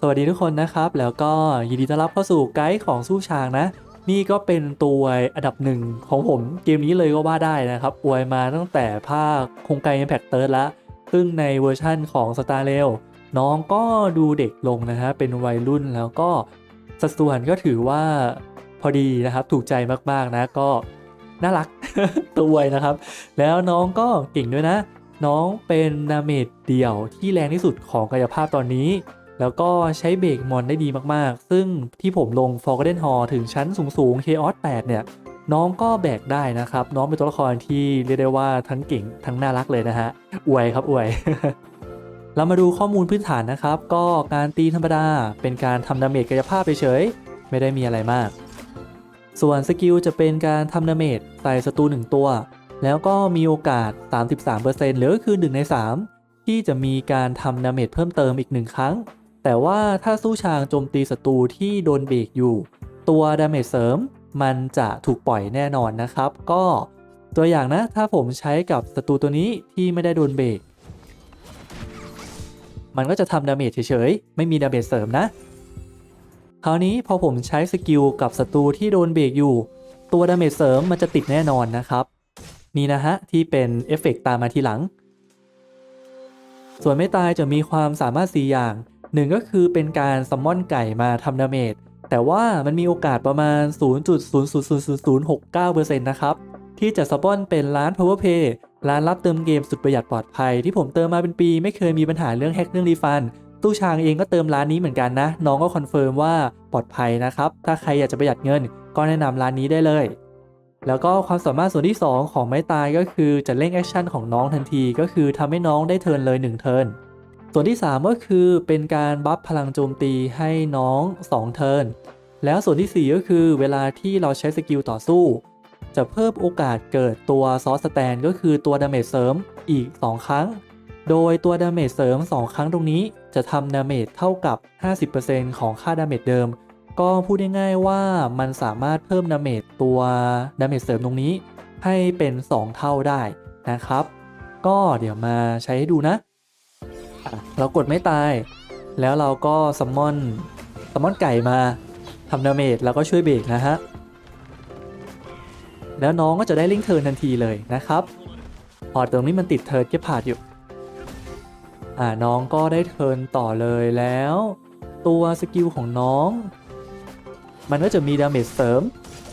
สวัสดีทุกคนนะครับ แล้วก็ยินดีต้อนรับเข้าสู่ไกด์ของสู้ช้างนะ นี่ก็เป็นตัวอันดับหนึ่งของผมเกมนี้เลยก็ว่าได้นะครับอวยมาตั้งแต่ภาคครงการ Impact Third ละซึ่งในเวอร์ชั่นของ Star r a i l น้องก็ดูเด็กลงนะฮะ เป็นวัยรุ่นแล้วก็สัดส่วนก็ถือว่าพอดีนะครับ ถูกใจมากๆนะก็น่ารักตัวนะครับ แล้วน้องก็เก่งด้วยนะ น้องเป็นดาเมจเดี่ยวที่แรงที่สุดของกายภาพตอนนี้ แล้วก็ใช้เบรกมอนได้ดีมากๆ ซึ่งที่ผมลง Forgotten Hall ถึงชั้นสูงๆ Chaos 8 เนี่ย น้องก็แบกได้นะครับ น้องเป็นตัวละครที่เรียกได้ว่าทั้งเก่งทั้งน่ารักเลยนะฮะ อวยครับอวย เรามาดูข้อมูลพื้นฐานนะครับ ก็การตีธรรมดา เป็นการทำดาเมจกายภาพเฉยๆ ไม่ได้มีอะไรมาก ส่วนสกิลจะเป็นการทำดาเมจใส่ศัตรูหนึ่งตัว แล้วก็มีโอกาส 33%หรือก็คือ 1 ใน 3 ที่จะมีการทำดาเมจเพิ่มเติมอีกหนึ่งครั้ง แต่ว่าถ้าสู้ชางโจมตีศัตรูที่โดนเบรกอยู่ ตัวดาเมจเสริมมันจะถูกปล่อยแน่นอนนะครับ ก็ตัวอย่างนะถ้าผมใช้กับศัตรูตัวนี้ที่ไม่ได้โดนเบรกมันก็จะทำดาเมจเฉยๆ ไม่มีดาเมจเสริมนะ คราวนี้พอผมใช้สกิลกับศัตรูที่โดนเบรกอยู่ ตัวดาเมจเสริมมันจะติดแน่นอนนะครับ นี่นะฮะ ที่เป็นเอฟเฟกต์ตามมาทีหลัง ส่วนไม่ตายจะมีความสามารถ 4 อย่าง หนึ่งก็คือเป็นการซัมมอนไก่มาทำดาเมจแต่ว่ามันมีโอกาสประมาณ 0.0000069%นะครับ ที่จะซัมมอนเป็นร้าน Power Pay ร้านรับเติมเกมสุดประหยัดปลอดภัย ที่ผมเติมมาเป็นปี ไม่เคยมีปัญหาเรื่องแฮกเรื่องรีฟัน ตู้ชางเองก็เติมร้านนี้เหมือนกันนะ น้องก็คอนเฟิร์มว่าปลอดภัยนะครับ ถ้าใครอยากจะประหยัดเงิน ก็แนะนำร้านนี้ได้เลย แล้วก็ความสามารถส่วนที่ 2 ของไม้ตายก็คือจะเร่งแอคชั่นของน้องทันที ก็คือทำให้น้องได้เทิร์นเลย1เทิร์น ส่วนที่ 3 ก็คือเป็นการบัฟพลังโจมตีให้น้อง 2 เทิร์น แล้วส่วนที่ 4 ก็คือเวลาที่เราใช้สกิลต่อสู้ จะเพิ่มโอกาสเกิดตัวซอสสแตนก็คือตัวดาเมจเสริมอีก 2 ครั้ง โดยตัวดาเมจเสริม 2 ครั้งตรงนี้ จะทำดาเมจเท่ากับ 50%ของค่าดาเมจเดิม ก็พูดง่ายๆว่ามันสามารถเพิ่มดาเมจตัวดาเมจเสริมตรงนี้ ให้เป็น 2 เท่าได้นะครับ ก็เดี๋ยวมาใช้ให้ดูนะ เรากดไม่ตาย แล้วเราก็ซัมมอนซัมมอนไก่มาทำดาเมจแล้วก็ช่วยเบรกนะฮะ แล้วน้องก็จะได้ลิงเทิร์นทันทีเลยนะครับพอตรงนี้มันติดเทิร์นเก็บผ่านอยู่ อ่าน้องก็ได้เทิร์นต่อเลยแล้ว ตัวสกิลของน้อง มันก็จะมีดาเมจเสริม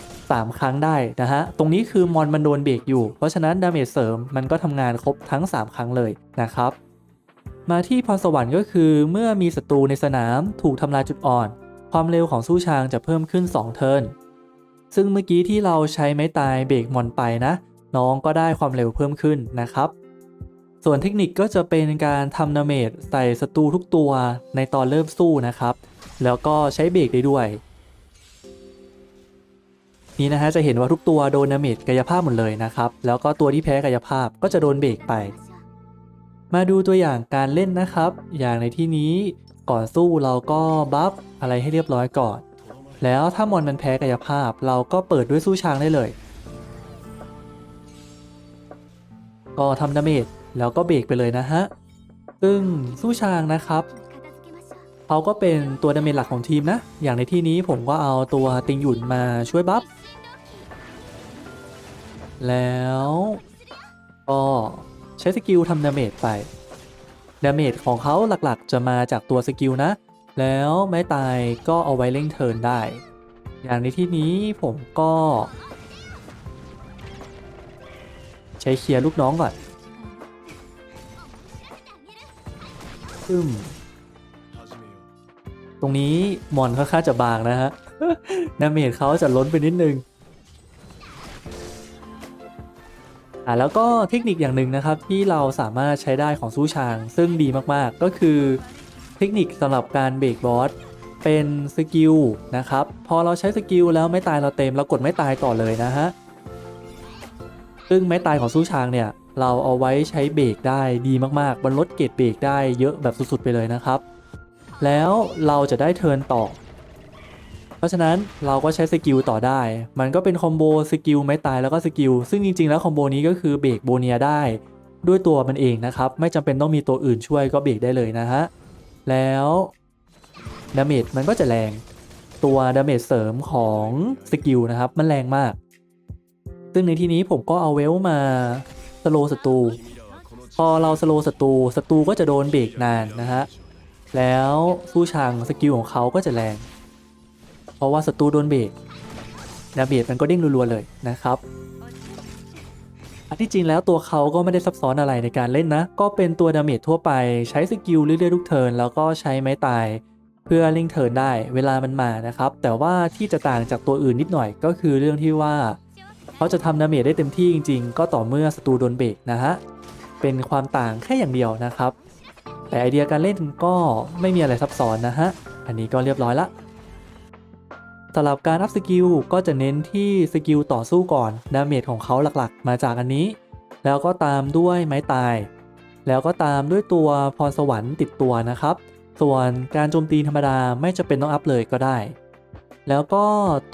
3 ครั้งได้นะฮะ ตรงนี้คือมอนมันโดนเบรกอยู่ เพราะฉะนั้นดาเมจเสริมมันก็ทำงานครบทั้ง 3 ครั้งเลยนะครับ มาที่พรสวรรค์ก็คือ เมื่อมีศัตรูในสนามถูกทำลายจุดอ่อน ความเร็วของสู้ชางจะเพิ่มขึ้น 2 เทิร์นซึ่งเมื่อกี้ที่เราใช้ไม้ตายเบรกมอนไปนะ น้องก็ได้ความเร็วเพิ่มขึ้นนะครับ ส่วนเทคนิคก็จะเป็นการทำดาเมจใส่ศัตรูทุกตัวในตอนเริ่มสู้นะครับ แล้วก็ใช้เบรกได้ด้วย นี่นะฮะจะเห็นว่าทุกตัวโดนดาเมจกายภาพหมดเลยนะครับ แล้วก็ตัวที่แพ้กายภาพก็จะโดนเบรกไป มาดูตัวอย่างการเล่นนะครับ อย่างในที่นี้ก่อนสู้เราก็บัฟอะไรให้เรียบร้อยก่อน แล้วถ้ามอนมันแพ้กายภาพ เราก็เปิดด้วยสู้ช้างได้เลย ก็ทำดาเมจแล้วก็เบรกไปเลยนะฮะ ซึ่งสู้ช้างนะครับเขาก็เป็นตัวดาเมจหลักของทีมนะ อย่างในที่นี้ผมก็เอาตัวติงหยุนมาช่วยบัฟ แล้วก็ ใช้สกิลทำดาเมจไปดาเมจของเขาหลักๆ จะมาจากตัวสกิลนะ แล้วไม้ตายก็เอาไว้เร่งเทิร์นได้ อย่างในที่นี้ผมก็ ใช้เคลียร์ลูกน้องก่อนซึมตรงนี้มอนค่อนข้างจะบางนะฮะดาเมจเขาจะล้นไปนิดนึง อ่าแล้วก็เทคนิคอย่างหนึ่งนะครับที่เราสามารถใช้ได้ของสู้ชาง ซึ่งดีมากๆ ก็คือเทคนิคสำหรับการเบรกบอสเป็นสกิลนะครับ พอเราใช้สกิลแล้วไม่ตายเราเต็มเรากดไม่ตายต่อเลยนะฮะซึ่งไม้ตายของสู้ชางเนี่ยเราเอาไว้ใช้เบรกได้ดีมากๆมันลดเกรดเบรกได้เยอะแบบสุดๆไปเลยนะครับ แล้วเราจะได้เทิร์นต่อ เพราะฉะนั้นเราก็ใช้สกิลต่อได้ มันก็เป็นคอมโบสกิลไม้ตายแล้วก็สกิลซึ่งจริงๆแล้วคอมโบนี้ก็คือเบรกโบเนียได้ด้วยตัวมันเองนะครับ ไม่จำเป็นต้องมีตัวอื่นช่วยก็เบรกได้เลยนะฮะ แล้วดาเมจมันก็จะแรง ตัวดาเมจเสริมของสกิลนะครับ มันแรงมาก ซึ่งในที่นี้ผมก็เอาเวลมาสโลศัตรูพอเราสโลศัตรูศัตรูก็จะโดนเบรกนานนะฮะ แล้วสู้ชางสกิลของเขาก็จะแรง เพราะว่าศัตรูโดนเบรกดาเมจมันก็เด้งรัวๆเลยนะครับอันที่จริงแล้วตัวเขาก็ไม่ได้ซับซ้อนอะไรในการเล่นนะ ก็เป็นตัวดาเมจทั่วไปใช้สกิลเรื่อยๆทุกเทิร์นแล้วก็ใช้ไม้ตายเพื่อเล่งเทิร์นได้เวลามันมานะครับ แต่ว่าที่จะต่างจากตัวอื่นนิดหน่อยก็คือเรื่องที่ว่า เขาจะทำดาเมจได้เต็มที่จริง ๆ ก็ต่อเมื่อศัตรูโดนเบรกนะฮะเป็นความต่างแค่อย่างเดียวนะครับ แต่ไอเดียการเล่นก็ไม่มีอะไรซับซ้อนนะฮะอันนี้ก็เรียบร้อยละ สำหรับการอัพสกิลก็จะเน้นที่สกิลต่อสู้ก่อน ดาเมจของเขาหลักๆ มาจากอันนี้ แล้วก็ตามด้วยไม้ตาย แล้วก็ตามด้วยตัวพรสวรรค์ติดตัวนะครับ ส่วนการโจมตีธรรมดาไม่จะเป็นต้องอัพเลยก็ได้ แล้วก็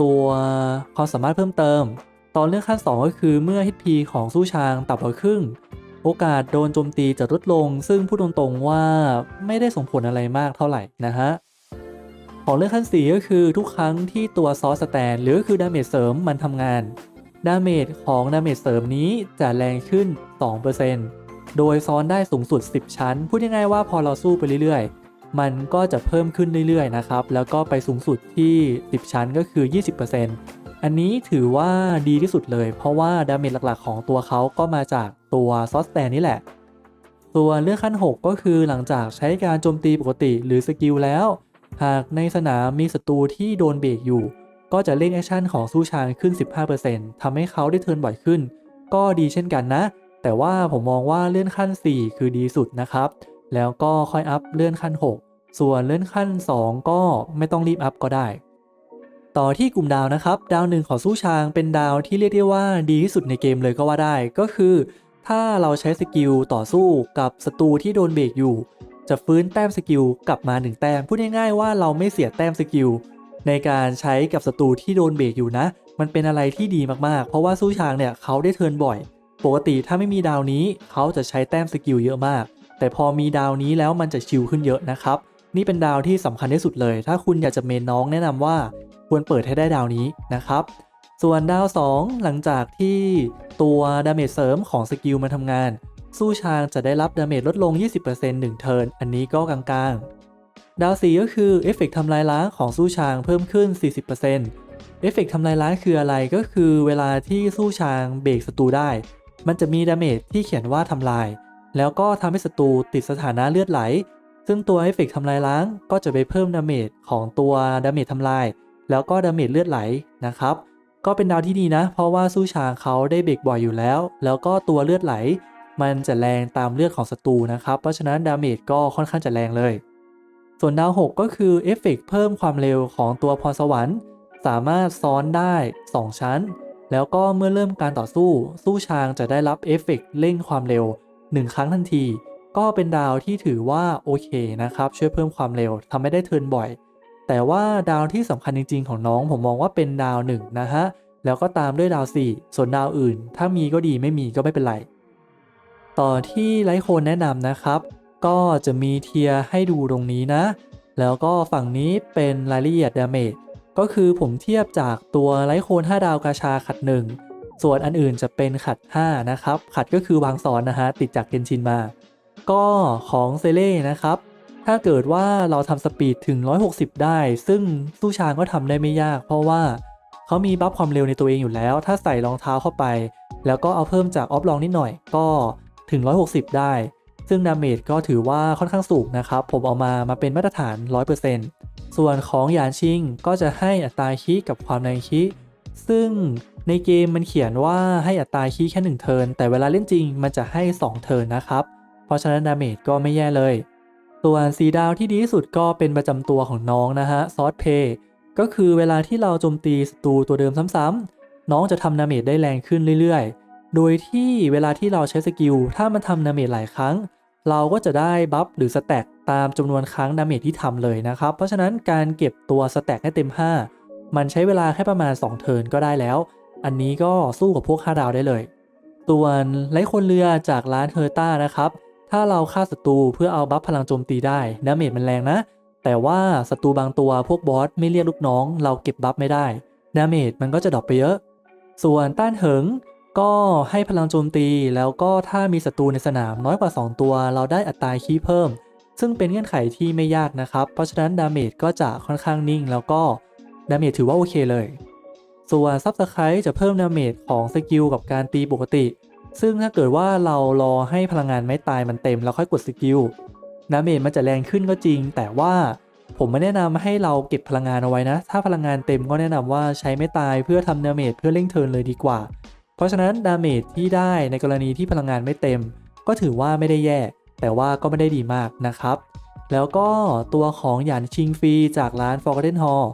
ตัวความสามารถเพิ่มเติม ตอนเลือกขั้น 2 ก็คือเมื่อ HP ของสู้ช้างต่ำกว่าครึ่ง โอกาสโดนโจมตีจะลดลง ซึ่งพูดตรงๆว่าไม่ได้ส่งผลอะไรมากเท่าไหร่นะฮะ ของเลือกขั้น 4 ก็คือทุกครั้งที่ตัวซอสสแตนหรือก็คือดาเมจเสริมมันทำงาน ดาเมจของดาเมจเสริมนี้จะแรงขึ้น 2%โดยซ้อนได้สูงสุด 10 ชั้น พูดง่ายๆว่าพอเราสู้ไปเรื่อยๆ มันก็จะเพิ่มขึ้นเรื่อยๆนะครับ แล้วก็ไปสูงสุดที่ 10 ชั้นก็คือ 20%อันนี้ถือว่าดีที่สุดเลย เพราะว่าดาเมจหลักๆ ของตัวเขาก็มาจากตัวซอสแตนนี่แหละตัวเลือกขั้น 6 ก็คือหลังจากใช้การโจมตีปกติหรือสกิลแล้ว หากในสนามมีศัตรูที่โดนเบรกอยู่ ก็จะเร่งแอคชั่นของสู้ชางขึ้น 15%ทำให้เขาได้เทิร์นบ่อยขึ้น ก็ดีเช่นกันนะ แต่ว่าผมมองว่าเลื่อนขั้น 4 คือดีสุดนะครับ แล้วก็ค่อยอัพเลื่อนขั้น 6 ส่วนเลื่อนขั้น 2 ก็ไม่ต้องรีบอัพก็ได้ ต่อที่กลุ่มดาวนะครับ ดาวหนึ่งของสู้ชางเป็นดาวที่เรียกได้ว่าดีที่สุดในเกมเลยก็ว่าได้ ก็คือ ถ้าเราใช้สกิลต่อสู้กับศัตรูที่โดนเบรกอยู่ จะฟื้นแต้มสกิลกลับมา 1 แต้ม พูดง่ายๆว่าเราไม่เสียแต้มสกิลในการใช้กับศัตรูที่โดนเบรกอยู่นะ มันเป็นอะไรที่ดีมากๆ เพราะว่าสู้ชางเนี่ยเขาได้เทิร์นบ่อย ปกติถ้าไม่มีดาวนี้เขาจะใช้แต้มสกิลเยอะมาก แต่พอมีดาวนี้แล้วมันจะชิลขึ้นเยอะนะครับ นี่เป็นดาวที่สำคัญที่สุดเลย ถ้าคุณอยากจะเมนน้องแนะนำว่าควรเปิดให้ได้ดาวนี้นะครับ ส่วนดาว 2 หลังจากที่ตัวดาเมจเสริมของสกิลมาทำงาน สู้ชางจะได้รับดาเมจลดลง 20% 1 เทิร์น อันนี้ก็กลางๆ ดาว4ก็คือเอฟเฟกต์ทำลายล้างของสู้ชางเพิ่มขึ้น 40%เอฟเฟกต์ทำลายล้างคืออะไรก็คือเวลาที่สู้ชางเบรกศัตรูได้ มันจะมีดาเมจที่เขียนว่าทำลาย แล้วก็ทำให้ศัตรูติดสถานะเลือดไหล ซึ่งตัวเอฟเฟกต์ทำลายล้างก็จะไปเพิ่มดาเมจของตัวดาเมจทำลาย แล้วก็ดาเมจเลือดไหลนะครับก็เป็นดาวที่ดีนะ เพราะว่าสู้ชางเขาได้เบรกบ่อยอยู่แล้ว แล้วก็ตัวเลือดไหล มันจะแรงตามเลือดของศัตรูนะครับ เพราะฉะนั้นดาเมจก็ค่อนข้างจะแรงเลย ส่วนดาว 6 ก็คือเอฟเฟกต์เพิ่มความเร็วของตัวพรสวรรค์สามารถซ้อนได้ 2 ชั้น แล้วก็เมื่อเริ่มการต่อสู้ สู้ชางจะได้รับเอฟเฟกต์เร่งความเร็ว 1 ครั้งทันที ก็เป็นดาวที่ถือว่าโอเคนะครับช่วยเพิ่มความเร็วทำให้ได้เทิร์นบ่อย แต่ว่าดาวที่สำคัญจริง ๆ ของน้องผมมองว่าเป็นดาว1นะฮะแล้วก็ตามด้วยดาว 4 ส่วนดาวอื่น ถ้ามีก็ดีไม่มีก็ไม่เป็นไร ต่อที่ไลท์โคนแนะนำนะครับ ก็จะมีเทียร์ให้ดูตรงนี้นะ แล้วก็ฝั่งนี้เป็นรายละเอียดดาเมจก็คือผมเทียบจากตัวไลท์โคน5 ดาวกาชาขัด 1 ส่วนอันอื่นจะเป็นขัด 5 นะครับ ขัดก็คือวางซ้อนนะฮะ ติดจากเกนชินมา ก็ของเซเล่นะครับ ถ้าเกิดว่าเราทำสปีดถึง 160 ได้ ซึ่งสู้ชางก็ทำได้ไม่ยาก เพราะว่าเขามีบัฟความเร็วในตัวเองอยู่แล้ว ถ้าใส่รองเท้าเข้าไป แล้วก็เอาเพิ่มจากออฟลองนิดหน่อย ก็ ถึง 160 ได้ ซึ่งดาเมจก็ถือว่าค่อนข้างสูงนะครับ ผมเอามามาเป็นมาตรฐาน 100%ส่วนของหยานชิงก็จะให้อัตราคีกับความแรงคีซึ่งในเกมมันเขียนว่าให้อัตราคีแค่1เทิร์นแต่เวลาเล่นจริงมันจะให้ 2 เทิร์นนะครับ เพราะฉะนั้นดาเมจก็ไม่แย่เลย ส่วนสีดาวที่ดีที่สุดก็เป็นประจำตัวของน้องนะฮะซอสเพย์ก็คือเวลาที่เราโจมตีศัตรูตัวเดิมซ้ำๆน้องจะทำดาเมจได้แรงขึ้นเรื่อยๆ โดยที่เวลาที่เราใช้สกิลถ้ามันทำดาเมจหลายครั้ง เราก็จะได้บัฟหรือสแต็กตามจำนวนครั้งดาเมจที่ทำเลยนะครับ เพราะฉะนั้นการเก็บตัวสแต็กให้เต็ม 5 มันใช้เวลาแค่ประมาณ 2 เทิร์นก็ได้แล้ว อันนี้ก็สู้กับพวก5ดาวได้เลยส่วนไลท์คนเรือจากร้านเฮอร์ต้านะครับ ถ้าเราฆ่าศัตรูเพื่อเอาบัฟพลังโจมตีได้ดาเมจมันแรงนะ แต่ว่าศัตรูบางตัวพวกบอสไม่เรียกลูกน้อง เราเก็บบัฟไม่ได้ดาเมจมันก็จะดรอปไปเยอะ ส่วนต้านเหิง ก็ให้พลังโจมตี แล้วก็ถ้ามีศัตรูในสนามน้อยกว่า 2 ตัว เราได้อัตราคีเพิ่ม ซึ่งเป็นเงื่อนไขที่ไม่ยากนะครับ เพราะฉะนั้นดาเมจก็จะค่อนข้างนิ่ง แล้วก็ดาเมจถือว่าโอเคเลย ส่วนซับสไครต์จะเพิ่มดาเมจของสกิลกับการตีปกติ ซึ่งถ้าเกิดว่าเรารอให้พลังงานไม่ตายมันเต็มแล้วค่อยกดสกิลดาเมจมันจะแรงขึ้นก็จริง แต่ว่าผมไม่แนะนำให้เราเก็บพลังงานเอาไว้นะ ถ้าพลังงานเต็มก็แนะนำว่าใช้ไม่ตายเพื่อทำดาเมจเพื่อเร่งเทิร์นเลยดีกว่า เพราะฉะนั้นดาเมจที่ได้ในกรณีที่พลังงานไม่เต็ม ก็ถือว่าไม่ได้แย่ แต่ว่าก็ไม่ได้ดีมากนะครับ แล้วก็ตัวของหยานชิงฟรีจากร้าน Forgotten Hall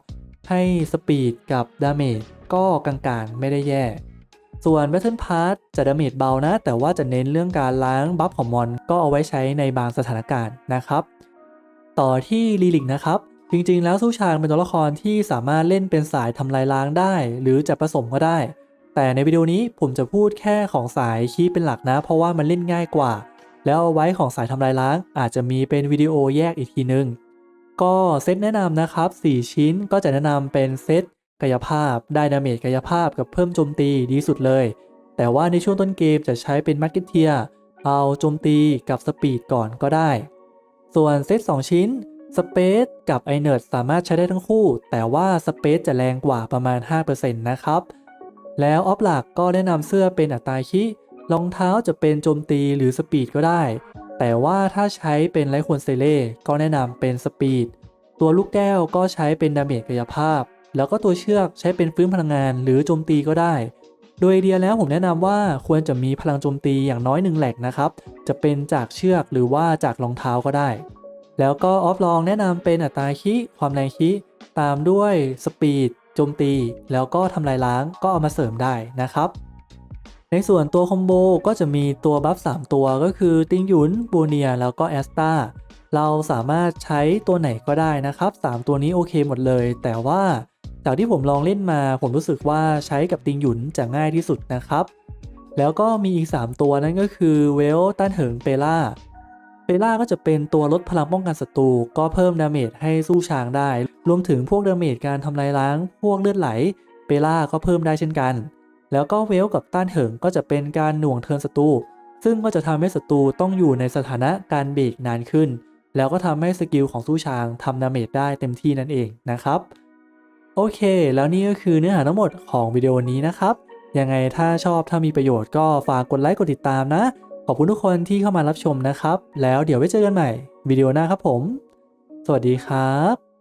ให้สปีดกับดาเมจก็กลางๆ ไม่ได้แย่ ส่วน Battle Pass จะดาเมจเบานะ แต่ว่าจะเน้นเรื่องการล้างบัฟของมอน ก็เอาไว้ใช้ในบางสถานการณ์นะครับ ต่อที่ลีลิกนะครับ จริงๆ แล้วสู้ชางเป็นตัวละครที่สามารถเล่นเป็นสายทำลายล้างได้ หรือจะผสมก็ได้ แต่ในวิดีโอนี้ผมจะพูดแค่ของสายคีเป็นหลักนะ เพราะว่ามันเล่นง่ายกว่า แล้วเอาไว้ของสายทำลายล้าง อาจจะมีเป็นวิดีโอแยกอีกทีนึง ก็เซตแนะนำนะครับ 4 ชิ้นก็จะแนะนำเป็นเซตกายภาพได้ดาเมจกายภาพกับเพิ่มโจมตีดีสุดเลย แต่ว่าในช่วงต้นเกมจะใช้เป็นมาร์เก็ตเทียเอาโจมตีกับสปีดก่อนก็ได้ ส่วนเซต2 ชิ้นสเปซกับไอเนิร์ดสามารถใช้ได้ทั้งคู่ แต่ว่าสเปซจะแรงกว่าประมาณ 5%นะครับ แล้วออฟหลักก็แนะนำเสื้อเป็นอัตราคิรองเท้าจะเป็นโจมตีหรือสปีดก็ได้ แต่ว่าถ้าใช้เป็นไลควอนเซเล่ก็แนะนำเป็นสปีด ตัวลูกแก้วก็ใช้เป็นดาเมจกายภาพ แล้วก็ตัวเชือกใช้เป็นฟื้นพลังงานหรือโจมตีก็ได้ โดยไอเดียแล้วผมแนะนำว่าควรจะมีพลังโจมตีอย่างน้อยหนึ่งแหลกนะครับ จะเป็นจากเชือกหรือว่าจากรองเท้าก็ได้ แล้วก็ออฟลองแนะนำเป็นอัตราคิความแรงคิตามด้วยสปีด โจมตีแล้วก็ทำลายล้างก็เอามาเสริมได้นะครับ ในส่วนตัวคอมโบก็จะมีตัวบัฟ3 ตัวก็คือติงหยุนบูเนียแล้วก็แอสตาเราสามารถใช้ตัวไหนก็ได้นะครับ 3 ตัวนี้โอเคหมดเลย แต่ว่าจากที่ผมลองเล่นมาผมรู้สึกว่าใช้กับติงหยุนจะง่ายที่สุดนะครับ แล้วก็มีอีก 3 ตัวนั่นก็คือเวลต้านเหิงเปล่า เปล่าก็จะเป็นตัวลดพลังป้องกันศัตรูก็เพิ่มดาเมจให้สู้ช้างได้ รวมถึงพวกดาเมจการทำลายล้าง พวกเลือดไหลเปล่าก็เพิ่มได้เช่นกัน แล้วก็เวลกับต้านเหิงก็จะเป็นการหน่วงเทินศัตรูซึ่งก็จะทำให้ศัตรูต้องอยู่ในสถานะการเบรกนานขึ้น แล้วก็ทำให้สกิลของสู้ช้างทำดาเมจได้เต็มที่นั่นเองนะครับ โอเค แล้วนี่ก็คือเนื้อหาทั้งหมดของวิดีโอนี้นะครับยังไงถ้าชอบถ้ามีประโยชน์ก็ฝากกดไลค์กดติดตามนะ ขอบคุณทุกคนที่เข้ามารับชมนะครับ แล้วเดี๋ยวไว้เจอกันใหม่วิดีโอหน้าครับผม สวัสดีครับ